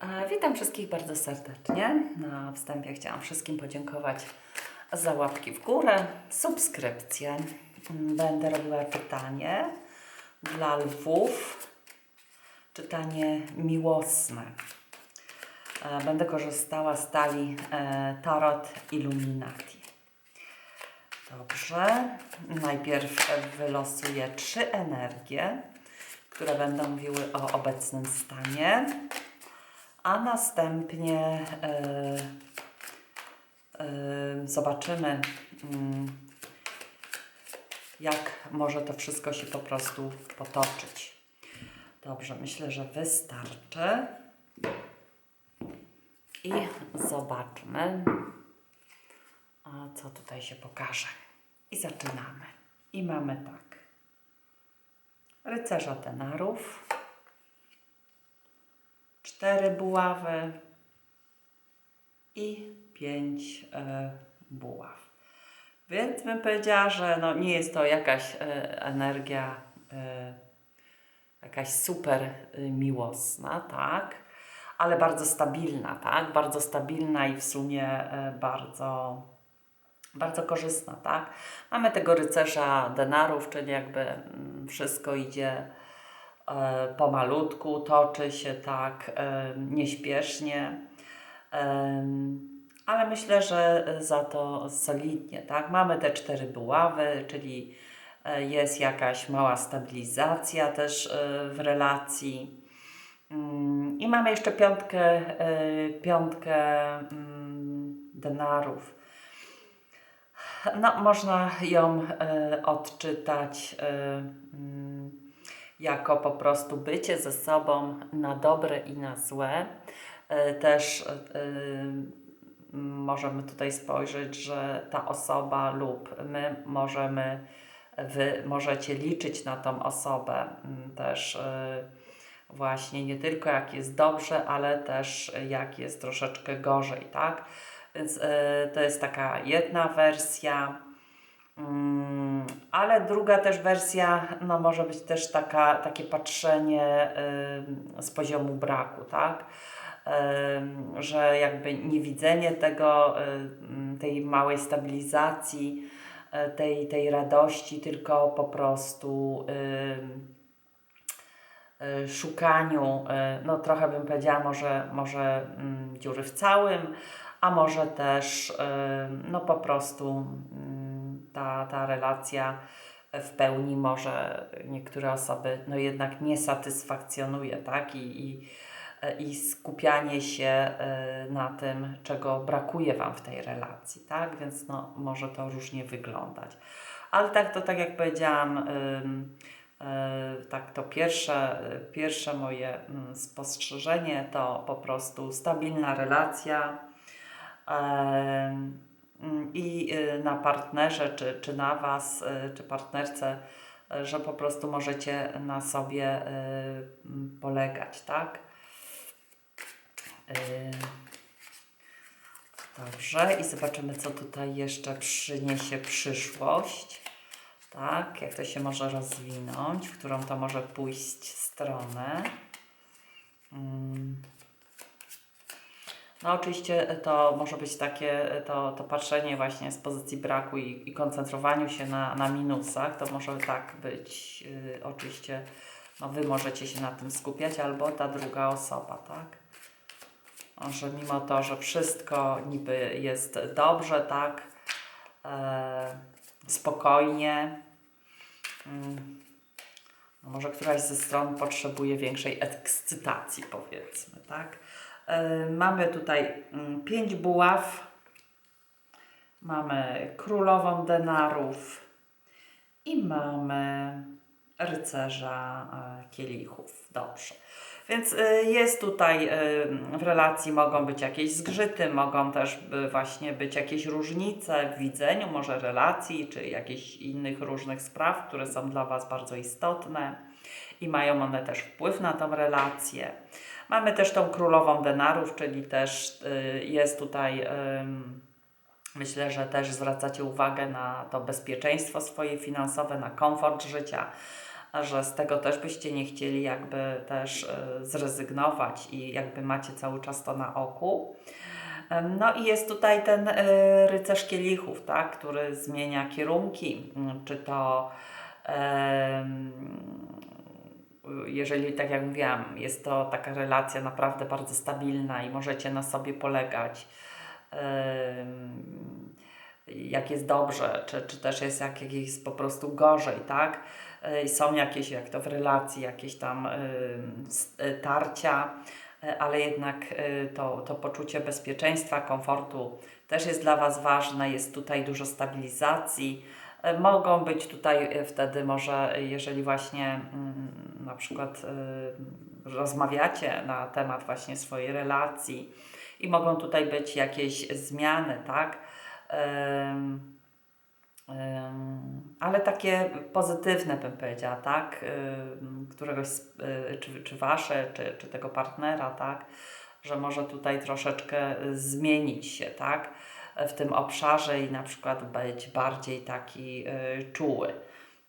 E, Witam wszystkich bardzo serdecznie. Na wstępie chciałam wszystkim podziękować za łapki w górę, subskrypcję. Mm, Będę robiła czytanie dla lwów, czytanie miłosne. E, Będę korzystała z talii e, Tarot Illuminati. Dobrze. Najpierw wylosuję trzy energie, które będą mówiły o obecnym stanie a następnie e, e, zobaczymy, mm, jak może to wszystko się po prostu potoczyć. Dobrze, myślę, że wystarczy. I zobaczmy, co tutaj się pokaże. I zaczynamy. I mamy tak. Rycerza denarów cztery buławy i pięć e, buław. Więc bym powiedziała, że no, nie jest to jakaś e, energia e, jakaś super miłosna, tak? Ale bardzo stabilna, tak? Bardzo stabilna i w sumie bardzo bardzo korzystna, tak? Mamy tego rycerza denarów, czyli jakby mm, wszystko idzie pomalutku, toczy się tak e, nieśpiesznie, Em, ale myślę, że za to solidnie, tak? Mamy te cztery buławy, czyli e, jest jakaś mała stabilizacja też e, w relacji. Mm, I mamy jeszcze piątkę, e, piątkę mm, denarów. No, można ją e, odczytać e, mm, jako po prostu bycie ze sobą na dobre i na złe. E, też e, możemy tutaj spojrzeć, że ta osoba lub my możemy, wy możecie liczyć na tą osobę też e, właśnie nie tylko jak jest dobrze, ale też jak jest troszeczkę gorzej, tak? Więc to jest taka jedna wersja. Ale druga też wersja, no może być też taka, takie patrzenie ym, z poziomu braku, tak? Ym, że jakby niewidzenie tego, ym, tej małej stabilizacji, y, tej, tej radości, tylko po prostu ym, y, szukaniu, y, no trochę bym powiedziała, może, może mm, dziury w całym, a może też y, no po prostu mm, ta, ta relacja w pełni może niektóre osoby no jednak nie satysfakcjonuje, tak? I, i, i skupianie się y, na tym, czego brakuje Wam w tej relacji, tak? Więc no, może to różnie wyglądać. Ale tak to, tak jak powiedziałam, y, tak to pierwsze, pierwsze moje mm, spostrzeżenie to po prostu stabilna relacja, i y, na partnerze, czy, czy na Was, y, czy partnerce, y, że po prostu możecie na sobie polegać, tak? Dobrze, i zobaczymy, co tutaj jeszcze przyniesie przyszłość. Tak, jak to się może rozwinąć, w którą to może pójść stronę. Mm. No oczywiście to może być takie to, to patrzenie właśnie z pozycji braku i, i koncentrowaniu się na, na minusach. To może tak być y, oczywiście, no Wy możecie się na tym skupiać albo ta druga osoba, tak? Że mimo to, że wszystko niby jest dobrze, tak? E, spokojnie. Mm, no może któraś ze stron potrzebuje większej ekscytacji, powiedzmy, tak? E, Mamy tutaj mm, pięć buław, mamy królową denarów i mamy rycerza e, kielichów. Dobrze. Więc e, jest tutaj w relacji mogą być jakieś zgrzyty, mogą też właśnie być jakieś różnice w widzeniu może relacji, czy jakichś innych różnych spraw, które są dla Was bardzo istotne i mają one też wpływ na tą relację. Mamy też tą królową denarów, czyli też y, jest tutaj, myślę, że też zwracacie uwagę na to bezpieczeństwo swoje finansowe, na komfort życia. że z tego też byście nie chcieli jakby też e, zrezygnować i jakby macie cały czas to na oku. No i jest tutaj ten e, rycerz kielichów, tak, który zmienia kierunki, czy to jeżeli, tak jak mówiłam, jest to taka relacja naprawdę bardzo stabilna i możecie na sobie polegać, jak jest dobrze, czy, czy też jest jak, jak jest po prostu gorzej, tak? E, są jakieś, jak to w relacji, jakieś tam e, tarcia, e, ale jednak to, to poczucie bezpieczeństwa, komfortu też jest dla Was ważne, jest tutaj dużo stabilizacji. E, Mogą być tutaj e, wtedy może, jeżeli właśnie mm, na przykład e, rozmawiacie na temat właśnie swojej relacji i mogą tutaj być jakieś zmiany, tak? Ale takie pozytywne bym powiedziała, tak? Któregoś, czy, czy wasze, czy, czy tego partnera, tak? Że może tutaj troszeczkę zmienić się, tak? W tym obszarze i na przykład być bardziej taki y, czuły.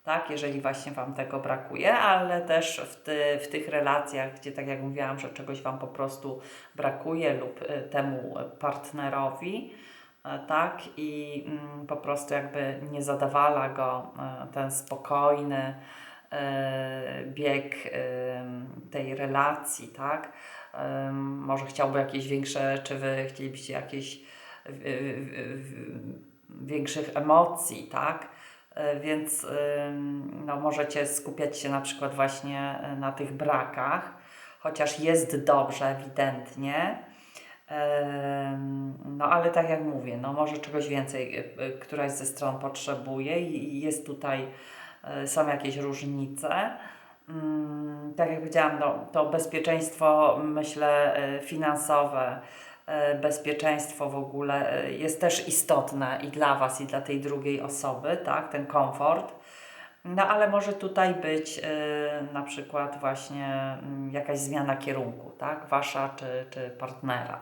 Tak, jeżeli właśnie Wam tego brakuje, ale też w, ty, w tych relacjach, gdzie tak jak mówiłam, że czegoś Wam po prostu brakuje lub y, temu partnerowi, y, tak, i mm, po prostu jakby nie zadawala go ten spokojny bieg tej relacji, tak. Może chciałby jakieś większe, czy Wy chcielibyście jakieś większych emocji, tak? E, Więc no, możecie skupiać się na przykład właśnie e, na tych brakach, chociaż jest dobrze ewidentnie. No ale tak jak mówię, no może czegoś więcej e, któraś ze stron potrzebuje i jest tutaj, są jakieś różnice. Mm, Tak jak powiedziałam, no, to bezpieczeństwo, myślę, finansowe, bezpieczeństwo w ogóle e, jest też istotne i dla Was, i dla tej drugiej osoby, tak, ten komfort. No ale może tutaj być e, na przykład właśnie mm, jakaś zmiana kierunku, tak, Wasza czy, czy partnera.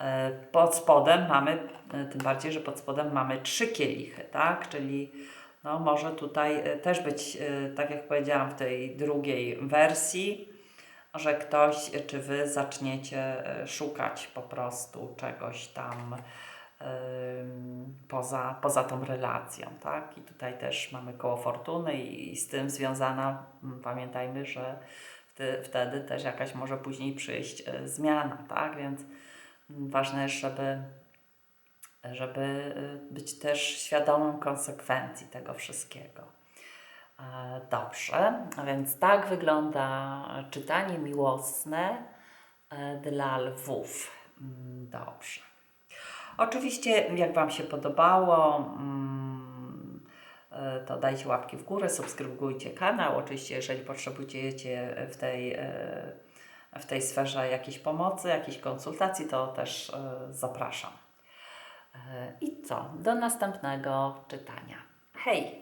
E, Pod spodem mamy, e, tym bardziej, że pod spodem mamy trzy kielichy, tak, czyli no może tutaj e, też być, e, tak jak powiedziałam w tej drugiej wersji, że ktoś e, czy wy zaczniecie e, szukać po prostu czegoś tam em, poza, poza tą relacją, tak? I tutaj też mamy koło fortuny i, i z tym związana, pamiętajmy, że wtedy, wtedy też jakaś może później przyjść e, zmiana, tak? Więc ważne jest, żeby żeby y, być też świadomym konsekwencji tego wszystkiego. E, Dobrze, a więc tak wygląda czytanie miłosne e, dla lwów. Mm, Dobrze. Oczywiście, jak Wam się podobało, mm, e, to dajcie łapki w górę, subskrybujcie kanał. Oczywiście, jeżeli potrzebujecie w tej, w tej sferze jakiejś pomocy, jakiejś konsultacji, to też zapraszam. I co? Do następnego czytania. Hej!